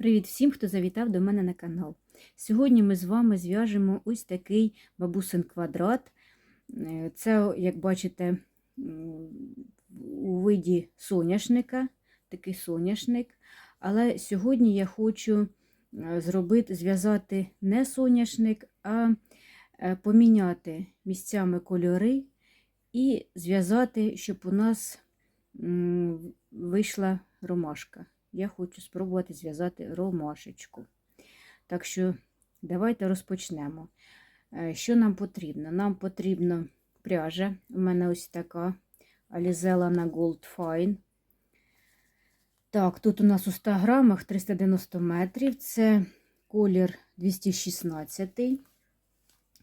Привіт всім, хто завітав до мене на канал. Сьогодні ми з вами зв'яжемо ось такий бабусин квадрат. Е, Це, як бачите, у виді соняшника, такий соняшник. Але сьогодні я хочу е, зробити, зв'язати не соняшник, а е, поміняти місцями кольори і зв'язати, щоб у нас вийшла ромашка я хочу спробувати зв'язати ромашечку. Так що давайте розпочнемо. Е, Що нам потрібно? Нам потрібно пряжа. У мене ось така Alizella на Gold Fine. Так, тут у нас у 100 грамах 390 метрів. Це колір 216.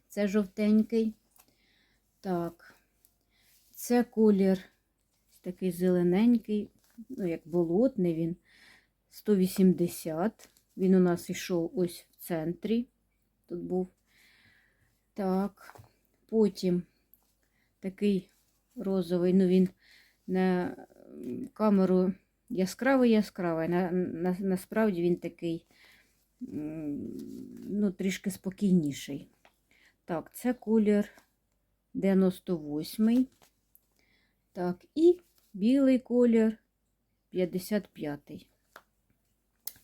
Це жовтенький. Так, це колір такий зелененький, ну, як болотний він. 180. Він у нас йшов ось в центрі. Тут був. Так, потім такий розовий, ну він на камеру яскравий яскравий, на, на, насправді він такий, ну, трішки спокійніший. Так, це колір 98. Так, і білий колір 55.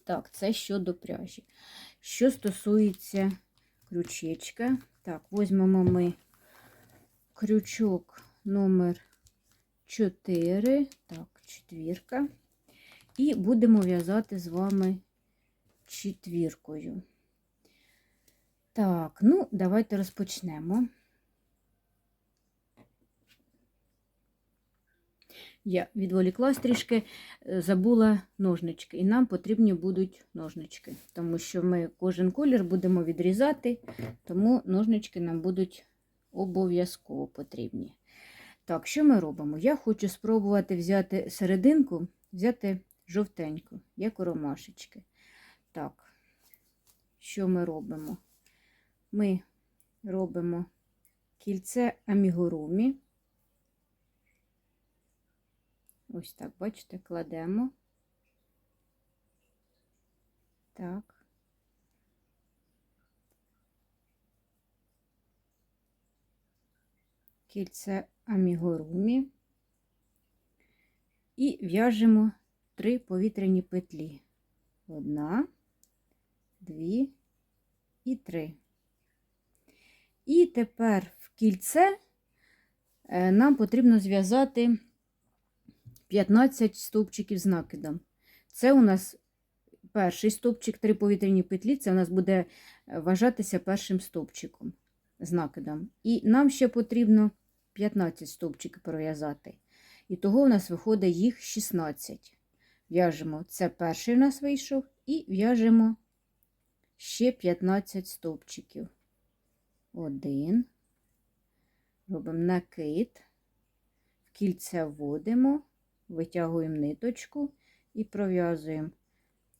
Так, це щодо пряжі. Що стосується крючечка, так, візьмемо ми крючок номер 4, так, четвірка, і будемо в'язати з вами четвіркою. Так, ну, давайте розпочнемо. Я відволіклась трішки, е, забула ножнички, і нам потрібні будуть ножнички, тому що ми кожен колір будемо відрізати, тому ножнички нам будуть обов'язково потрібні. Так, що ми робимо? Я хочу спробувати взяти серединку, взяти жовтеньку, як у ромашечки. Так, що ми робимо? Ми робимо кільце амігурумі. Ось так, бачите, кладемо. Так. Кільце амігурумі і в'яжемо три повітряні петлі. Одна, дві і три. І тепер в кільце е, нам потрібно зв'язати 15 стовпчиків з накидом. Це у нас перший стовпчик, три повітряні петлі, це у нас буде е, вважатися першим стовпчиком з накидом. І нам ще потрібно 15 стовпчиків пров'язати. І того у нас виходить їх 16. В'яжемо, це перший у нас вийшов, і в'яжемо ще 15 стовпчиків. Один. Робимо накид, в кільце вводимо витягуємо ниточку і пров'язуємо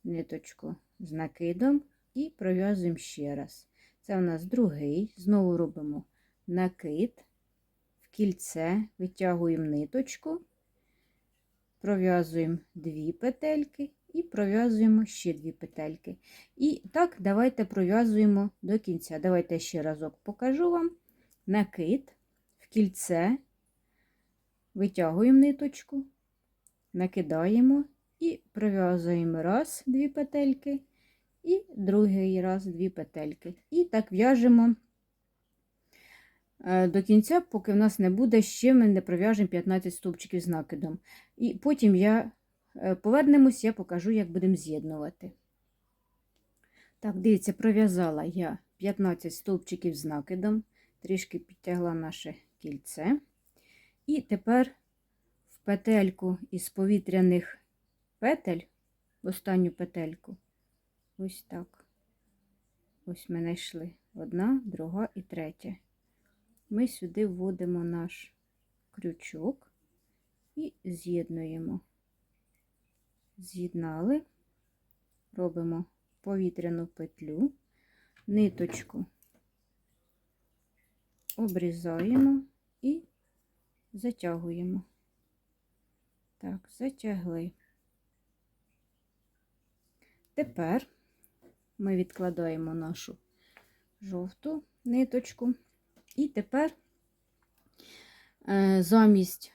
ниточку з накидом і пров'язуємо ще раз. Це у нас другий, знову робимо накид, в кільце, витягуємо ниточку, пров'язуємо дві петельки і пров'язуємо ще дві петельки. І так, давайте пров'язуємо до кінця. Давайте ще разок покажу вам накид, в кільце, витягуємо ниточку, накидаємо і пров'язуємо раз дві петельки, і другий раз дві петельки. І так в'яжемо е, до кінця, поки в нас не буде, ще ми не пров'яжемо 15 стовпчиків з накидом. І потім я е, повернемось, я покажу, як будемо з'єднувати. Так, дивіться, пров'язала я 15 стовпчиків з накидом, трішки підтягла наше кільце. І тепер петельку із повітряних петель, в останню петельку, ось так. Ось ми знайшли одна, друга і третя. Ми сюди вводимо наш крючок і з'єднуємо. З'єднали, робимо повітряну петлю, ниточку обрізаємо і затягуємо. Так, затягли. Тепер ми відкладаємо нашу жовту ниточку. І тепер е, замість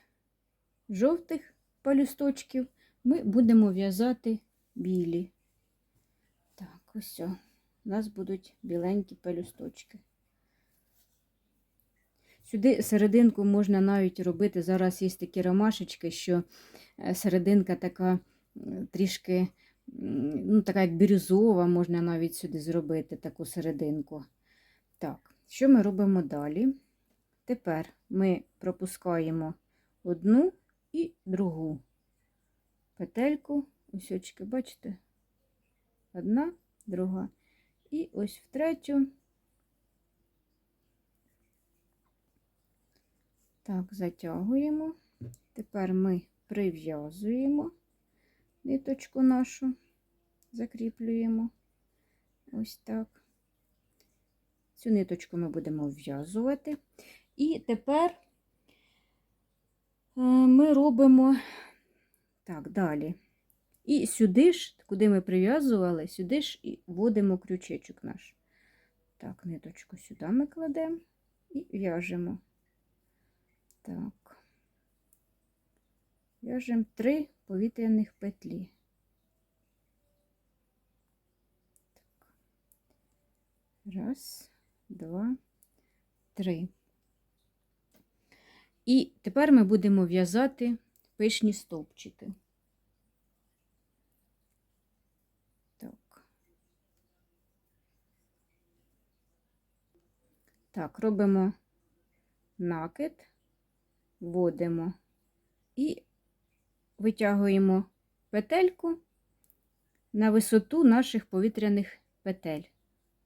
жовтих пелюсточків ми будемо в'язати білі. Так, ось. У нас будуть біленькі пелюсточки. Сюди серединку можна навіть робити. Зараз є такі ромашечки, що е, серединка така трішки, ну, така як бірюзова, можна навіть сюди зробити таку серединку. Так, що ми робимо далі? Тепер ми пропускаємо одну і другу петельку. Ось очки, бачите? Одна, друга. І ось в третю. Так, затягуємо. Тепер ми прив'язуємо ниточку нашу, закріплюємо. Ось так. Цю ниточку ми будемо в'язувати. І тепер е, ми робимо так, далі. І сюди ж, куди ми прив'язували, сюди ж і вводимо крючечок наш. Так, ниточку сюди ми кладемо і в'яжемо. Так. В'яжемо три повітряних петлі. Так. Раз, два, три. І тепер ми будемо в'язати пишні стовпчики. Так. Так, робимо накид, вводимо і витягуємо петельку на висоту наших повітряних петель.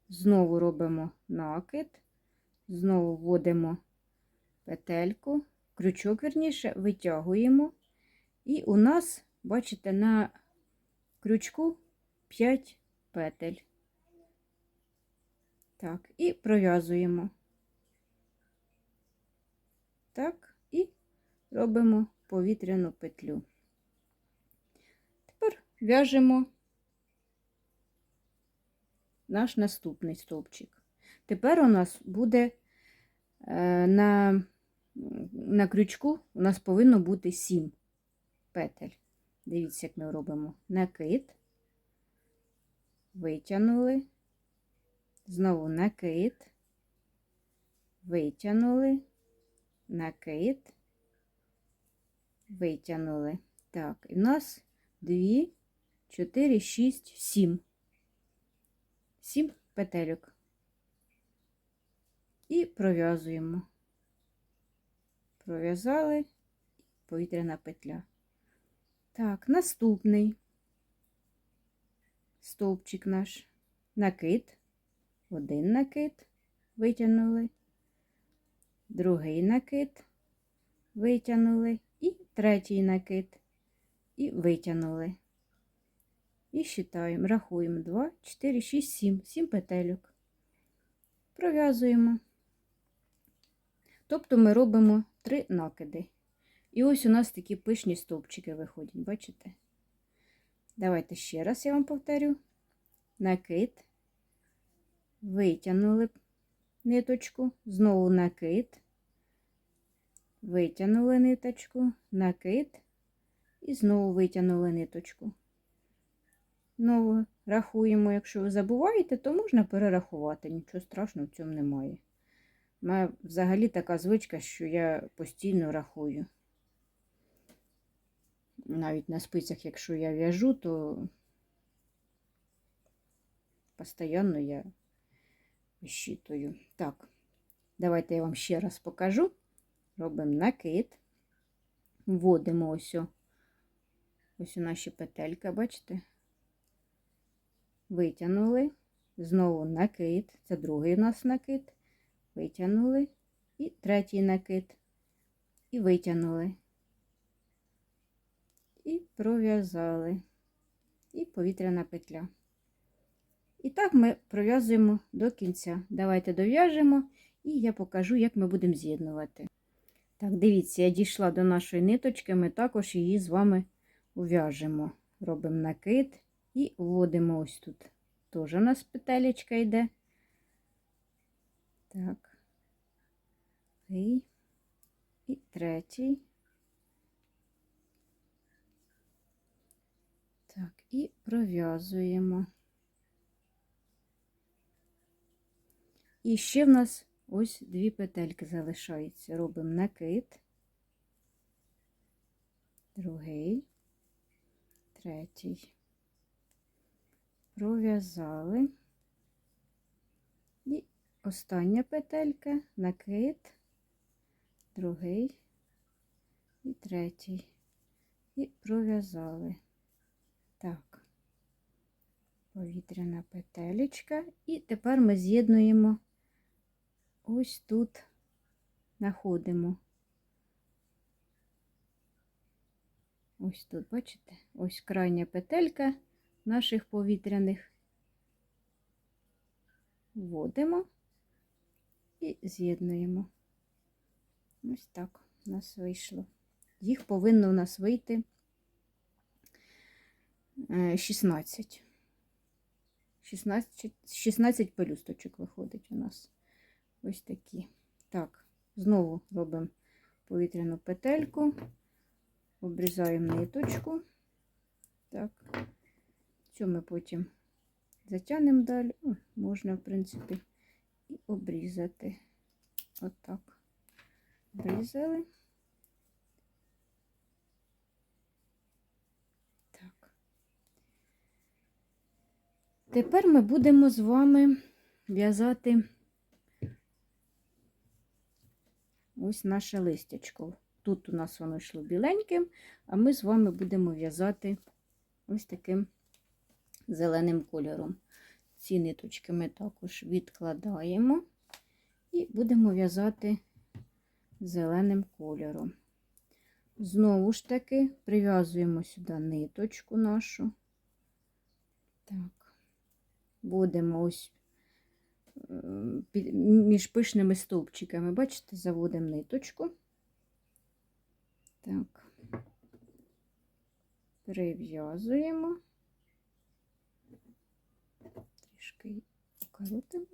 Знову робимо накид, знову вводимо петельку, крючок, верніше, витягуємо. І у нас, бачите, на крючку 5 петель. Так, і пров'язуємо. Так, робимо повітряну петлю. Тепер в'яжемо наш наступний стовпчик. Тепер у нас буде е, на, на крючку у нас повинно бути 7 петель. Дивіться, як ми робимо накид, витягнули, знову накид, витягнули, накид, витягнули. Так, і в нас 2, 4, 6, 7. 7 петельок. І пров'язуємо. Пров'язали повітряна петля. Так, наступний стовпчик наш. Накид. Один накид витягнули, другий накид витягнули і третій накид і витягнули. І считаємо, рахуємо 2, 4, 6, 7, 7 петельок. Пров'язуємо. Тобто ми робимо 3 накиди. І ось у нас такі пишні стовпчики виходять, бачите? Давайте ще раз я вам повторю. Накид, витягнули ниточку, знову накид, витягнули ниточку, накид і знову витягнули ниточку. Знову рахуємо, якщо ви забуваєте, то можна перерахувати, нічого страшного в цьому немає. У мене взагалі така звичка, що я постійно рахую. Навіть на спицях, якщо я в'яжу, то постійно я вищитую. Так, давайте я вам ще раз покажу. Робимо накид, вводимо ось, ось у наші петельки, бачите? Витягнули, знову накид, це другий у нас накид, витягнули, і третій накид, і витягнули і пров'язали, і повітряна петля. І так ми пров'язуємо до кінця. Давайте дов'яжемо, і я покажу, як ми будемо з'єднувати. Так, дивіться, я дійшла до нашої ниточки, ми також її з вами ув'яжемо. Робимо накид, І вводимо ось тут. Теж у нас петелечка йде. Так. І, і третій. Так, і пров'язуємо. І ще в нас ось дві петельки залишаються. Робимо накид, другий, третій. Пров'язали. І остання петелька, накид, другий і третій. І пров'язали. Так, повітряна петелечка. І тепер ми з'єднуємо ось тут, знаходимо. Ось тут, бачите? Ось крайня петелька наших повітряних. Вводимо і з'єднуємо. Ось так у нас вийшло. Їх повинно у нас вийти е, 16. 16, 16 пелюсточок виходить у нас. Ось такі. Так, знову робимо повітряну петельку, обрізаємо ниточку. Так, цю ми потім затягнемо далі. О, можна, в принципі, і обрізати. Отак. Обрізали. Так. Тепер ми будемо з вами в'язати ось наше листячко. Тут у нас воно йшло біленьким, а ми з вами будемо в'язати ось таким зеленим кольором. Ці ниточки ми також відкладаємо і будемо в'язати зеленим кольором. Знову ж таки прив'язуємо сюди ниточку нашу. Так, будемо ось між пишними стовпчиками, бачите, заводимо ниточку. Так, прив'язуємо. Трішки покрутимо.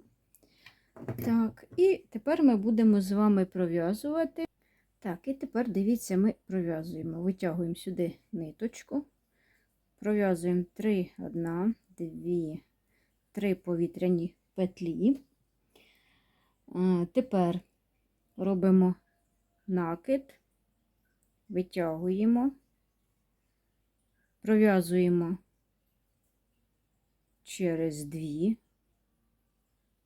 Так, і тепер ми будемо з вами пров'язувати. Так, і тепер дивіться, ми пров'язуємо. Витягуємо сюди ниточку, пров'язуємо 3, 1, 2, 3 повітряні петлі. Тепер робимо накид, витягуємо, пров'язуємо через 2,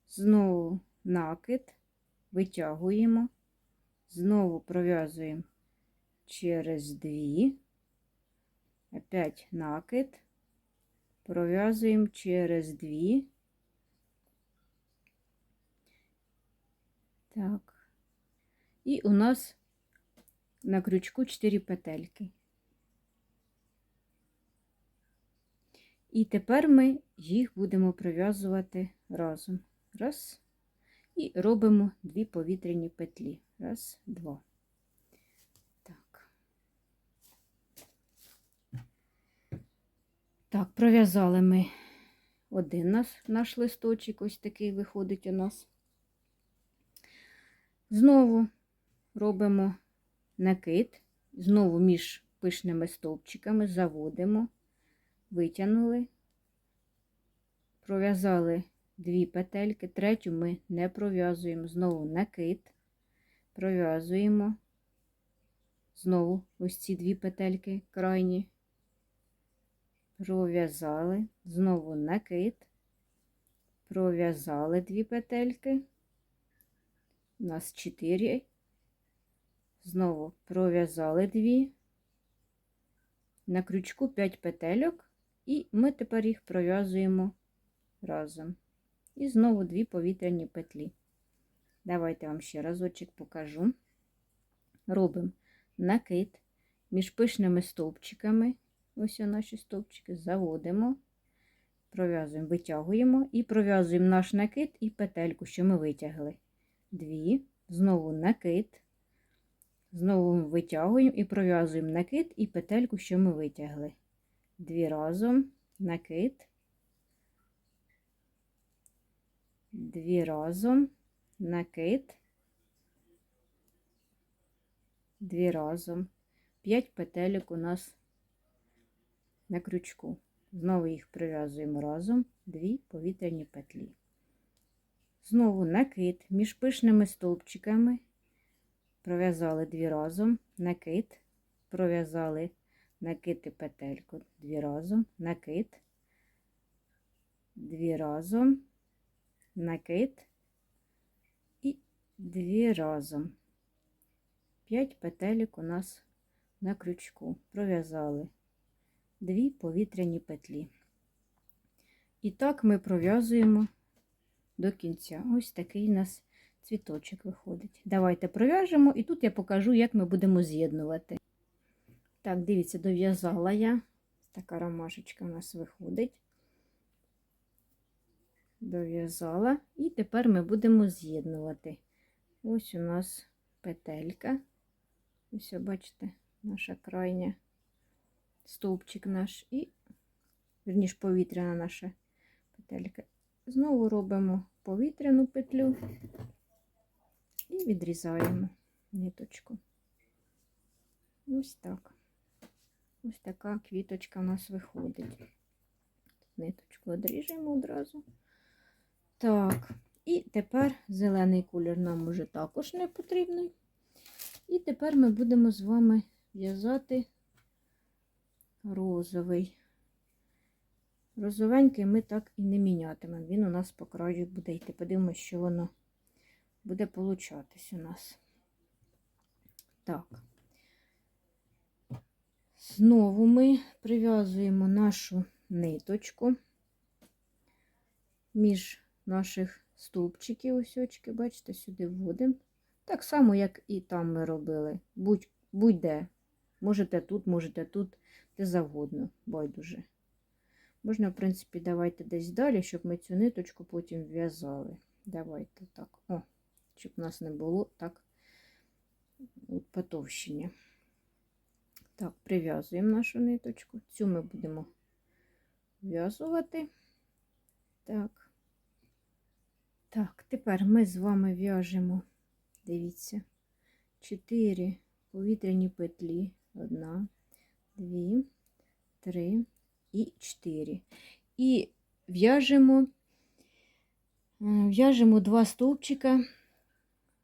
знову накид, витягуємо. Знову пров'язуємо через дві, опять накид, пров'язуємо через дві. Так. І у нас на крючку 4 петельки. І тепер ми їх будемо пров'язувати разом. Раз. І робимо дві повітряні петлі. Раз, два. Так. Так, пров'язали ми один наш, наш листочок, ось такий виходить у нас. Знову робимо накид, знову між пишними стовпчиками заводимо, витягнули, пров'язали дві петельки, третю ми не пров'язуємо, знову накид, пров'язуємо, знову ось ці дві петельки крайні, пров'язали, знову накид, пров'язали дві петельки, у нас чотири, знову пров'язали дві, на крючку 5 петельок, і ми тепер їх пров'язуємо разом. І знову дві повітряні петлі. Давайте вам ще разочок покажу. Робимо накид між пишними стовпчиками. Ось наші стовпчики, заводимо, пров'язуємо, витягуємо і пров'язуємо наш накид і петельку, що ми витягли. Дві, знову накид, знову витягуємо і пров'язуємо накид і петельку, що ми витягли. Дві разом, накид, дві разом, накид, дві разом, п'ять петелек у нас на крючку. Знову їх прив'язуємо разом, дві повітряні петлі. Знову накид між пишними стовпчиками, пров'язали дві разом, накид, пров'язали. Накид і петельку, дві разом, накид, дві разом, накид. І дві разом. П'ять петелек у нас на крючку. Пров'язали дві повітряні петлі. І так ми пров'язуємо до кінця. Ось такий у нас цвіточок виходить. Давайте пров'яжемо, і тут я покажу, як ми будемо з'єднувати. Так, дивіться, дов'язала я. Така ромашечка у нас виходить. Дов'язала, і тепер ми будемо з'єднувати. Ось у нас петелька. Ось, бачите, наша крайня стовпчик наш і, верніше, повітряна наша петелька. Знову робимо повітряну петлю і відрізаємо ниточку. Ось так. Ось така квіточка у нас виходить. Ниточку одріжемо одразу. Так, і тепер зелений колір нам уже також не потрібний. І тепер ми будемо з вами в'язати розовий. Розовенький ми так і не мінятимемо. Він у нас по краю буде йти. Подивимося, що воно буде получатись у нас. Так. Знову ми прив'язуємо нашу ниточку між наших стовпчиків, ось очки, бачите, сюди вводимо. Так само, як і там ми робили. Будь-де. Будь можете тут, можете тут, де завгодно, байдуже. Можна, в принципі, давайте десь далі, щоб ми цю ниточку потім в'язали. Давайте так. О, щоб у нас не було так потовщення. Так, прив'язуємо нашу ниточку. Цю ми будемо в'язувати. Так. Так, тепер ми з вами в'яжемо, дивіться, 4 повітряні петлі. Одна, дві, три і 4. І в'яжемо е, в'яжемо два стовпчика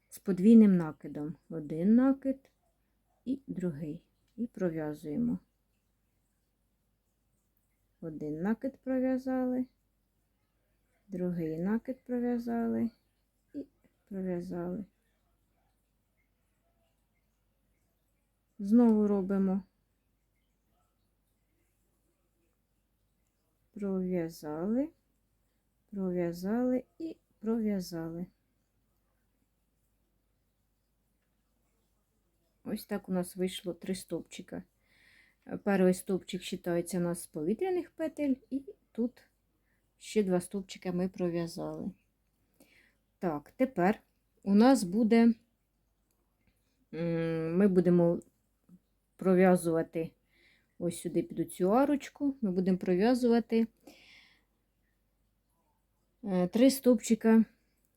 з подвійним накидом. Один накид і другий. І пров'язуємо. Один накид пров'язали, другий накид пров'язали і пров'язали. Знову робимо пров'язали, пров'язали і пров'язали. Ось так у нас вийшло три стовпчика. Перший стовпчик вважається у нас з повітряних петель, і тут ще два стовпчика ми пров'язали. Так, тепер у нас буде, ми будемо пров'язувати ось сюди під цю арочку, ми будемо пров'язувати е, три стовпчика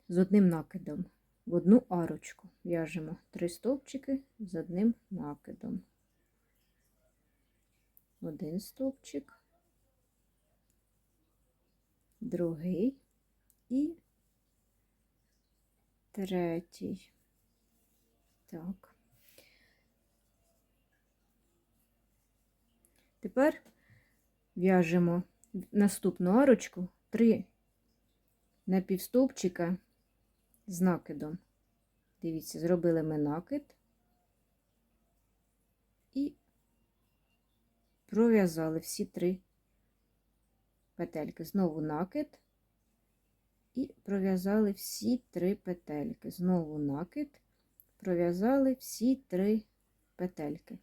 з одним накидом. В одну арочку в'яжемо три стовпчики з одним накидом. Один стовпчик, другий і третій. Так. Тепер в'яжемо наступну арочку три напівстовпчика з накидом. Дивіться, зробили ми накид і пров'язали всі три петельки. Знову накид і пров'язали всі три петельки. Знову накид, пров'язали всі три петельки.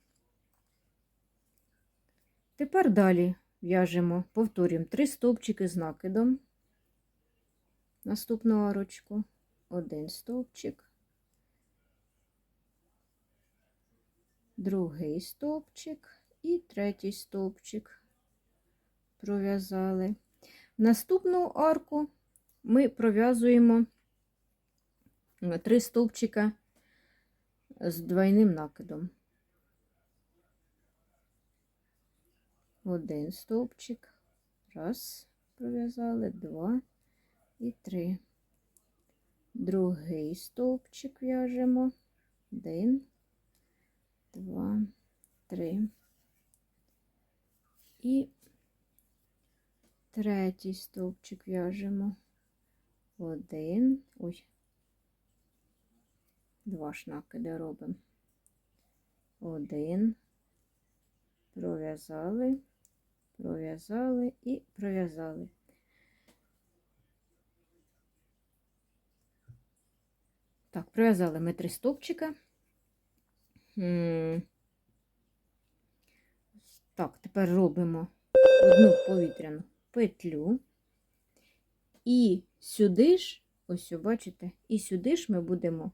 Тепер далі в'яжемо, повторюємо три стовпчики з накидом, наступну арочку, один стовпчик, другий стовпчик і третій стовпчик, пров'язали. Наступну арку ми пров'язуємо е, три стовпчика з двойним накидом. Один стовпчик. Раз, пров'язали, два і три. Другий стовпчик в'яжемо. Один, два, три. І третій стовпчик в'яжемо. Один. Ой. Два ж накиди робимо. Один. Пров'язали, пров'язали і пров'язали. Так, пров'язали ми три стовпчика. Так, тепер робимо одну повітряну петлю. І сюди ж, ось бачите, і сюди ж ми будемо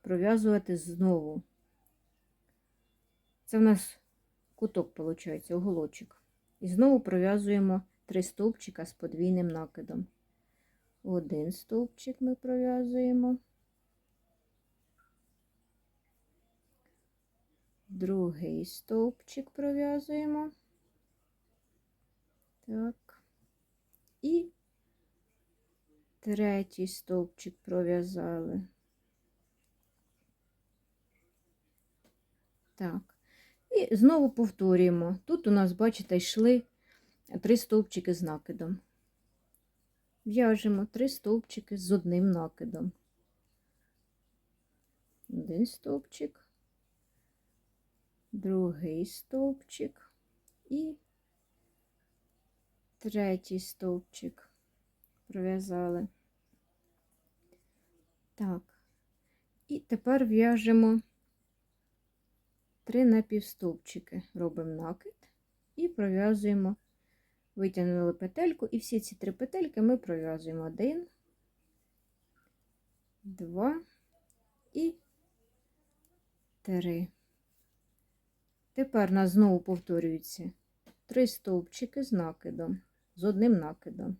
пров'язувати знову. Це в нас куток, виходить, уголочок. І знову пров'язуємо три стовпчика з подвійним накидом. Один стовпчик ми пров'язуємо. Другий стовпчик пров'язуємо. Так. І третій стовпчик пров'язали. Так. І знову повторюємо. Тут у нас, бачите, йшли три стовпчики з накидом. В'яжемо три стовпчики з одним накидом. Один стовпчик другий стовпчик і третій стовпчик пров'язали. Так, і тепер в'яжемо три напівстовпчики, робимо накид і пров'язуємо, витягнули петельку, і всі ці три петельки ми пров'язуємо. Один, два і три. Тепер у нас знову повторюється три стовпчики з накидом, з одним накидом.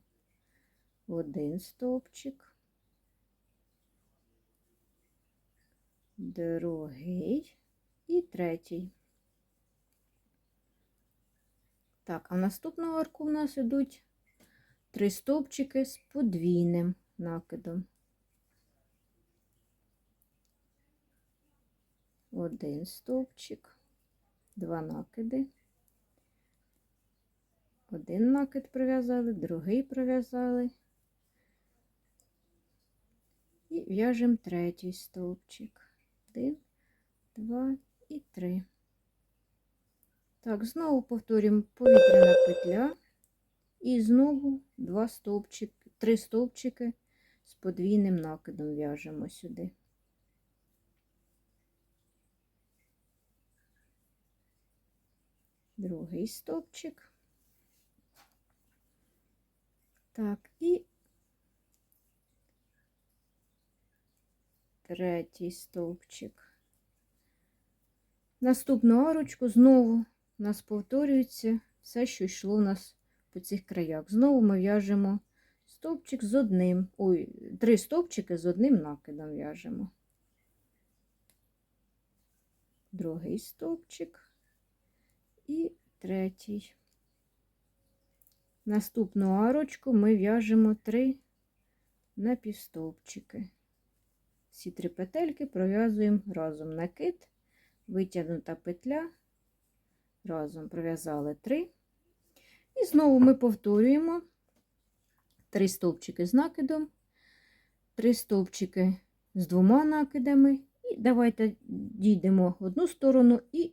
Один стовпчик, другий і третій. Так, а в наступну арку у нас йдуть три стовпчики з подвійним накидом. Один стовпчик два накиди. Один накид пров'язали, другий пров'язали. І в'яжемо третій стовпчик. Один, два і три. Так, знову повторюємо повітряна петля. І знову два стовпчики, три стовпчики з подвійним накидом в'яжемо сюди. другий стовпчик. Так, і третій стовпчик. Наступну арочку знову у нас повторюється все, що йшло у нас по цих краях. Знову ми в'яжемо стовпчик з одним, ой, три стовпчики з одним накидом в'яжемо. Другий стовпчик і третій. Наступну арочку ми в'яжемо три напівстовпчики. Всі три петельки пров'язуємо разом накид, витягнута петля, разом пров'язали три. І знову ми повторюємо три стовпчики з накидом, три стовпчики з двома накидами. І давайте дійдемо в одну сторону і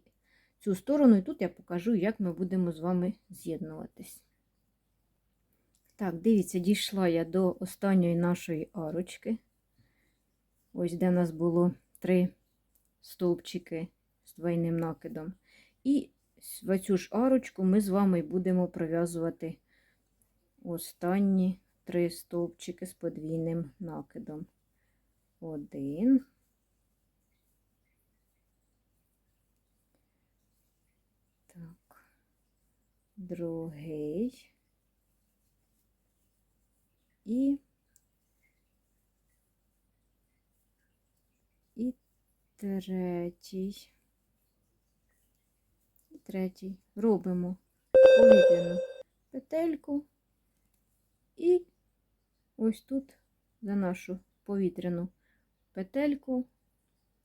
цю сторону, і тут я покажу, як ми будемо з вами з'єднуватись. Так, дивіться, дійшла я до останньої нашої арочки. Ось де в нас було три стовпчики двойним накидом. І в цю ж арочку ми з вами будемо пров'язувати останні три стовпчики з подвійним накидом. Один. другий. і, і третій. Третій. Робимо повітряну петельку і ось тут за нашу повітряну петельку,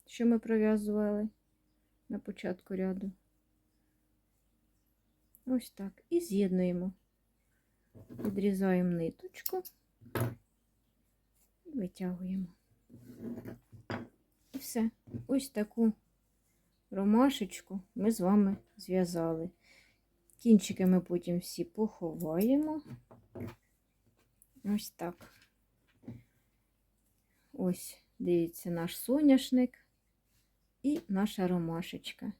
що ми пров'язували на початку ряду. Ось так. І з'єднуємо. Відрізаємо ниточку і витягуємо. І все. Ось таку ромашечку ми з вами зв'язали. Кінчики ми потім всі поховаємо. Ось так. Ось, дивіться, наш соняшник і наша ромашечка.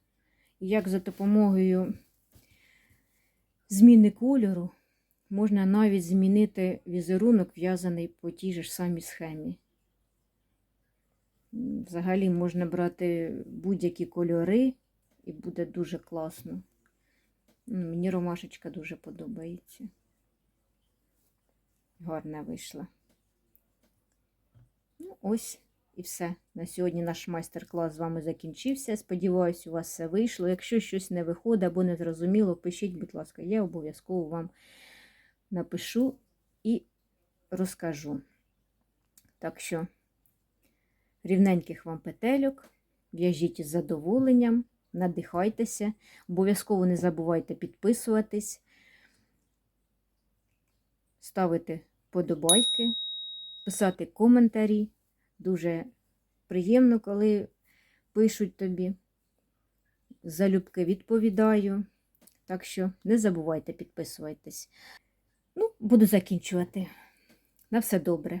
І як за допомогою зміни кольору можна навіть змінити візерунок, в'язаний по тій же ж самій схемі. Взагалі можна брати будь-які кольори, і буде дуже класно. Ну, Мені ромашечка дуже подобається. Гарна вийшла. Ну, ось і все. На сьогодні наш майстер-клас з вами закінчився. Сподіваюсь, у вас все вийшло. Якщо щось не виходить або не зрозуміло, пишіть, будь ласка, я обов'язково вам напишу і розкажу. Так що, рівненьких вам петельок, в'яжіть із задоволенням, надихайтеся, обов'язково не забувайте підписуватись, ставити подобайки, писати коментарі. Дуже приємно, коли пишуть тобі. Залюбки відповідаю. Так що не забувайте підписуватись. Ну, буду закінчувати. На все добре.